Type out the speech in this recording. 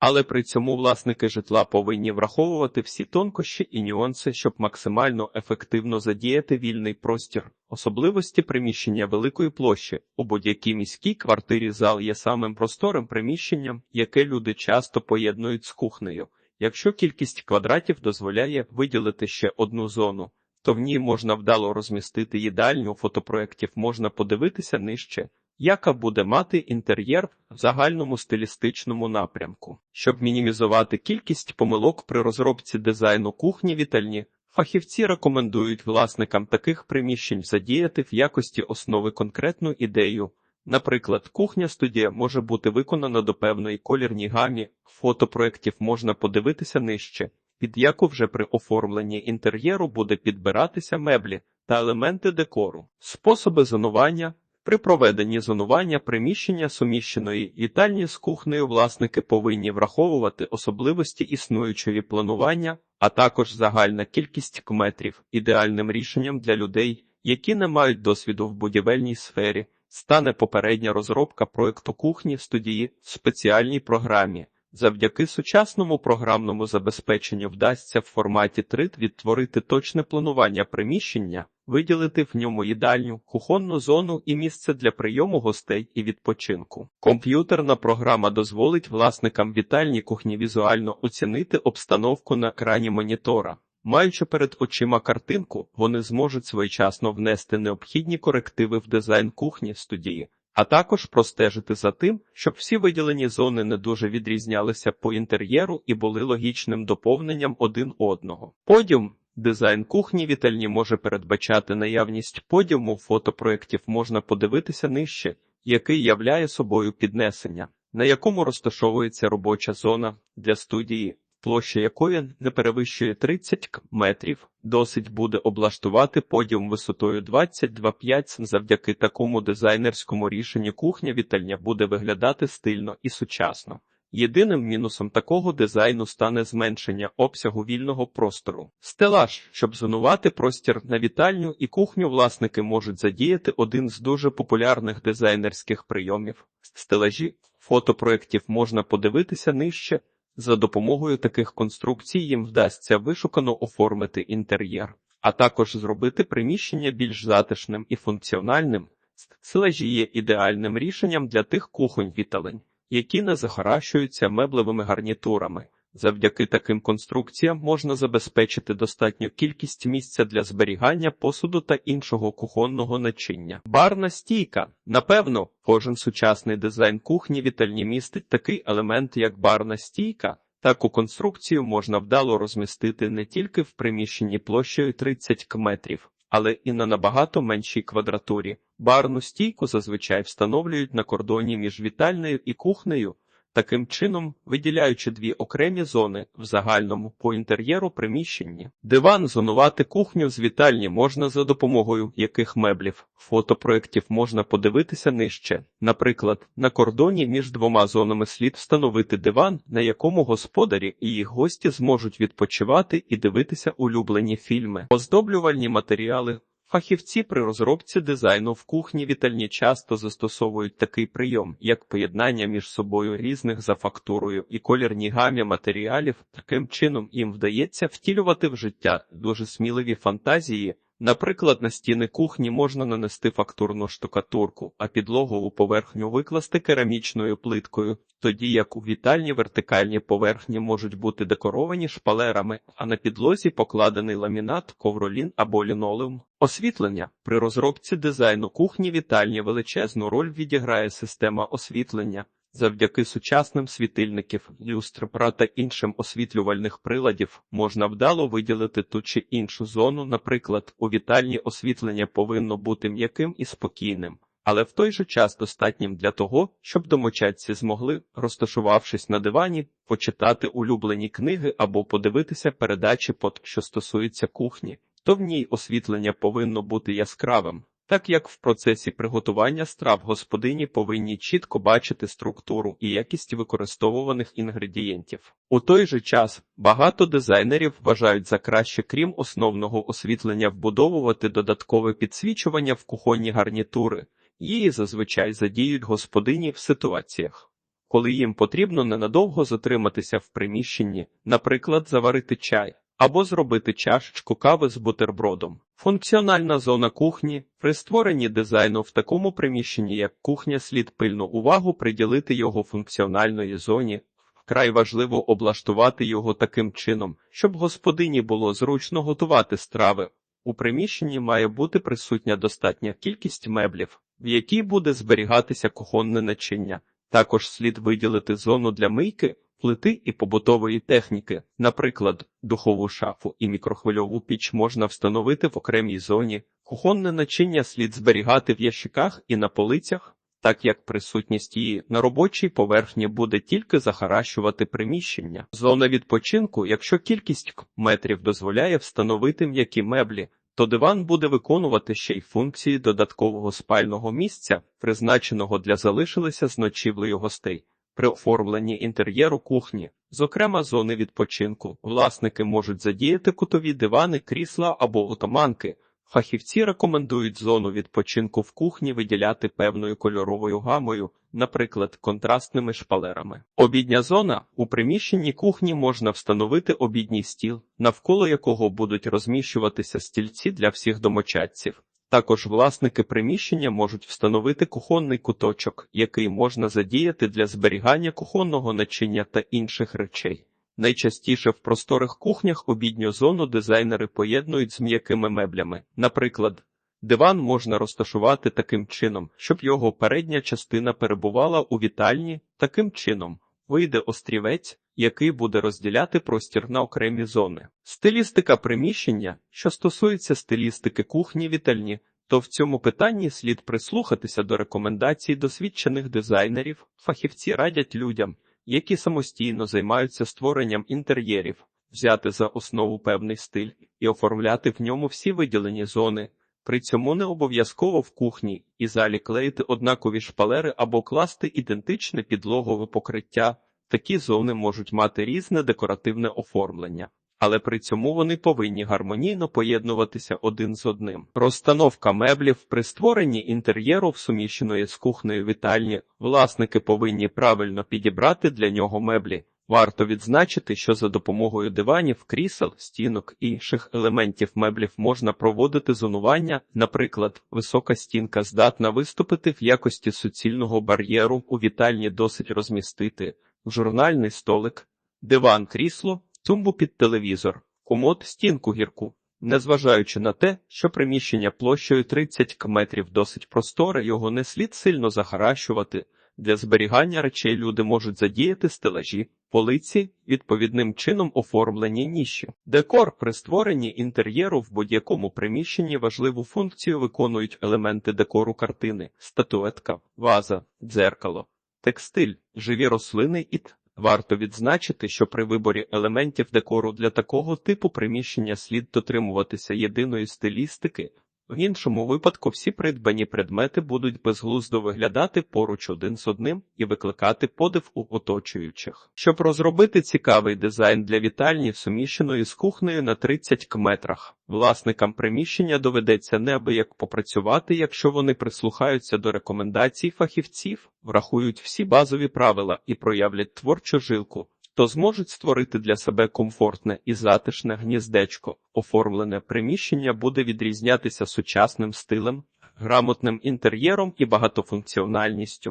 Але при цьому власники житла повинні враховувати всі тонкощі і нюанси, щоб максимально ефективно задіяти вільний простір. Особливості приміщення великої площі у будь-якій міській квартирі зал є самим просторим приміщенням, яке люди часто поєднують з кухнею. Якщо кількість квадратів дозволяє виділити ще одну зону, то в ній можна вдало розмістити їдальню, фотопроєктів можна подивитися нижче, яка буде мати інтер'єр в загальному стилістичному напрямку. Щоб мінімізувати кількість помилок при розробці дизайну кухні вітальні, фахівці рекомендують власникам таких приміщень задіяти в якості основи конкретну ідею. Наприклад, кухня-студія може бути виконана до певної колірній гамі, фотопроєктів можна подивитися нижче, під яку вже при оформленні інтер'єру буде підбиратися меблі та елементи декору. Способи зонування при проведенні зонування приміщення суміщеної вітальні з кухнею власники повинні враховувати особливості існуючої планування, а також загальна кількість кметрів. Ідеальним рішенням для людей, які не мають досвіду в будівельній сфері, стане попередня розробка проекту кухні в студії в спеціальній програмі. Завдяки сучасному програмному забезпеченню вдасться в форматі 3 відтворити точне планування приміщення, виділити в ньому їдальню, кухонну зону і місце для прийому гостей і відпочинку. Комп'ютерна програма дозволить власникам вітальні кухні візуально оцінити обстановку на екрані монітора. Маючи перед очима картинку, вони зможуть своєчасно внести необхідні корективи в дизайн кухні студії а також простежити за тим, щоб всі виділені зони не дуже відрізнялися по інтер'єру і були логічним доповненням один одного. Подіум Дизайн кухні вітальні може передбачати наявність подіуму фотопроєктів можна подивитися нижче, який являє собою піднесення, на якому розташовується робоча зона для студії, площа якої не перевищує 30 метрів. Досить буде облаштувати подіум висотою 22,5 см. Завдяки такому дизайнерському рішенню кухня вітальня буде виглядати стильно і сучасно. Єдиним мінусом такого дизайну стане зменшення обсягу вільного простору. Стелаж, щоб зонувати простір на вітальню і кухню, власники можуть задіяти один з дуже популярних дизайнерських прийомів. Стелажі фотопроєктів можна подивитися нижче. За допомогою таких конструкцій їм вдасться вишукано оформити інтер'єр, а також зробити приміщення більш затишним і функціональним. Стелажі є ідеальним рішенням для тих кухонь віталень, які не захаращуються меблевими гарнітурами. Завдяки таким конструкціям можна забезпечити достатню кількість місця для зберігання посуду та іншого кухонного начиння. Барна стійка. Напевно, кожен сучасний дизайн кухні вітальні містить такий елемент, як барна стійка. Таку конструкцію можна вдало розмістити не тільки в приміщенні площею 30 метрів, але і на набагато меншій квадратурі. Барну стійку зазвичай встановлюють на кордоні між вітальною і кухнею таким чином виділяючи дві окремі зони в загальному по інтер'єру приміщенні. Диван зонувати кухню з вітальні можна за допомогою яких меблів. Фотопроєктів можна подивитися нижче. Наприклад, на кордоні між двома зонами слід встановити диван, на якому господарі і їх гості зможуть відпочивати і дивитися улюблені фільми. Оздоблювальні матеріали Фахівці при розробці дизайну в кухні вітальні часто застосовують такий прийом, як поєднання між собою різних за фактурою і колірні гамі матеріалів. Таким чином їм вдається втілювати в життя дуже сміливі фантазії. Наприклад, на стіни кухні можна нанести фактурну штукатурку, а підлогу у поверхню викласти керамічною плиткою, тоді як у вітальні вертикальні поверхні можуть бути декоровані шпалерами, а на підлозі покладений ламінат, ковролін або лінолеум. Освітлення при розробці дизайну кухні вітальні величезну роль відіграє система освітлення. Завдяки сучасним світильників, люстр та іншим освітлювальних приладів можна вдало виділити ту чи іншу зону. Наприклад, у вітальні освітлення повинно бути м'яким і спокійним, але в той же час достатнім для того, щоб домочадці змогли, розташувавшись на дивані, почитати улюблені книги або подивитися передачі, под що стосується кухні, то в ній освітлення повинно бути яскравим. Так як в процесі приготування страв господині повинні чітко бачити структуру і якість використовуваних інгредієнтів. У той же час багато дизайнерів вважають за краще, крім основного освітлення, вбудовувати додаткове підсвічування в кухонні гарнітури, її зазвичай задіють господині в ситуаціях. коли їм потрібно ненадовго затриматися в приміщенні, наприклад, заварити чай або зробити чашечку кави з бутербродом. Функціональна зона кухні при створенні дизайну в такому приміщенні, як кухня, слід пильну увагу приділити його функціональної зоні. Вкрай важливо облаштувати його таким чином, щоб господині було зручно готувати страви. У приміщенні має бути присутня достатня кількість меблів, в якій буде зберігатися кухонне начиння. Також слід виділити зону для мийки, плити і побутової техніки. Наприклад, духову шафу і мікрохвильову піч можна встановити в окремій зоні. Кухонне начиння слід зберігати в ящиках і на полицях, так як присутність її на робочій поверхні буде тільки захаращувати приміщення. Зона відпочинку, якщо кількість метрів дозволяє встановити м'які меблі, то диван буде виконувати ще й функції додаткового спального місця, призначеного для залишилися з ночівлею гостей. При оформленні інтер'єру кухні, зокрема зони відпочинку, власники можуть задіяти кутові дивани, крісла або отоманки. Фахівці рекомендують зону відпочинку в кухні виділяти певною кольоровою гамою, наприклад, контрастними шпалерами. Обідня зона у приміщенні кухні можна встановити обідній стіл, навколо якого будуть розміщуватися стільці для всіх домочадців. Також власники приміщення можуть встановити кухонний куточок, який можна задіяти для зберігання кухонного начиння та інших речей. Найчастіше в просторих кухнях обідню зону дизайнери поєднують з м'якими меблями. Наприклад, диван можна розташувати таким чином, щоб його передня частина перебувала у вітальні, таким чином вийде острівець, який буде розділяти простір на окремі зони. Стилістика приміщення, що стосується стилістики кухні вітальні, то в цьому питанні слід прислухатися до рекомендацій досвідчених дизайнерів, фахівці радять людям які самостійно займаються створенням інтер'єрів, взяти за основу певний стиль і оформляти в ньому всі виділені зони. При цьому не обов'язково в кухні і залі клеїти однакові шпалери або класти ідентичне підлогове покриття. Такі зони можуть мати різне декоративне оформлення але при цьому вони повинні гармонійно поєднуватися один з одним. Розстановка меблів при створенні інтер'єру в суміщеної з кухнею вітальні власники повинні правильно підібрати для нього меблі. Варто відзначити, що за допомогою диванів, крісел, стінок і інших елементів меблів можна проводити зонування, наприклад, висока стінка здатна виступити в якості суцільного бар'єру у вітальні досить розмістити, журнальний столик, диван, крісло, тумбу під телевізор, комод, стінку гірку. Незважаючи на те, що приміщення площею 30 метрів досить просторе, його не слід сильно захаращувати. Для зберігання речей люди можуть задіяти стелажі, полиці, відповідним чином оформлені ніші. Декор при створенні інтер'єру в будь-якому приміщенні важливу функцію виконують елементи декору картини, статуетка, ваза, дзеркало, текстиль, живі рослини і т. Варто відзначити, що при виборі елементів декору для такого типу приміщення слід дотримуватися єдиної стилістики, в іншому випадку всі придбані предмети будуть безглуздо виглядати поруч один з одним і викликати подив у оточуючих. Щоб розробити цікавий дизайн для вітальні, суміщеної з кухнею на 30 метрах, власникам приміщення доведеться неабияк попрацювати, якщо вони прислухаються до рекомендацій фахівців, врахують всі базові правила і проявлять творчу жилку то зможуть створити для себе комфортне і затишне гніздечко. Оформлене приміщення буде відрізнятися сучасним стилем, грамотним інтер'єром і багатофункціональністю.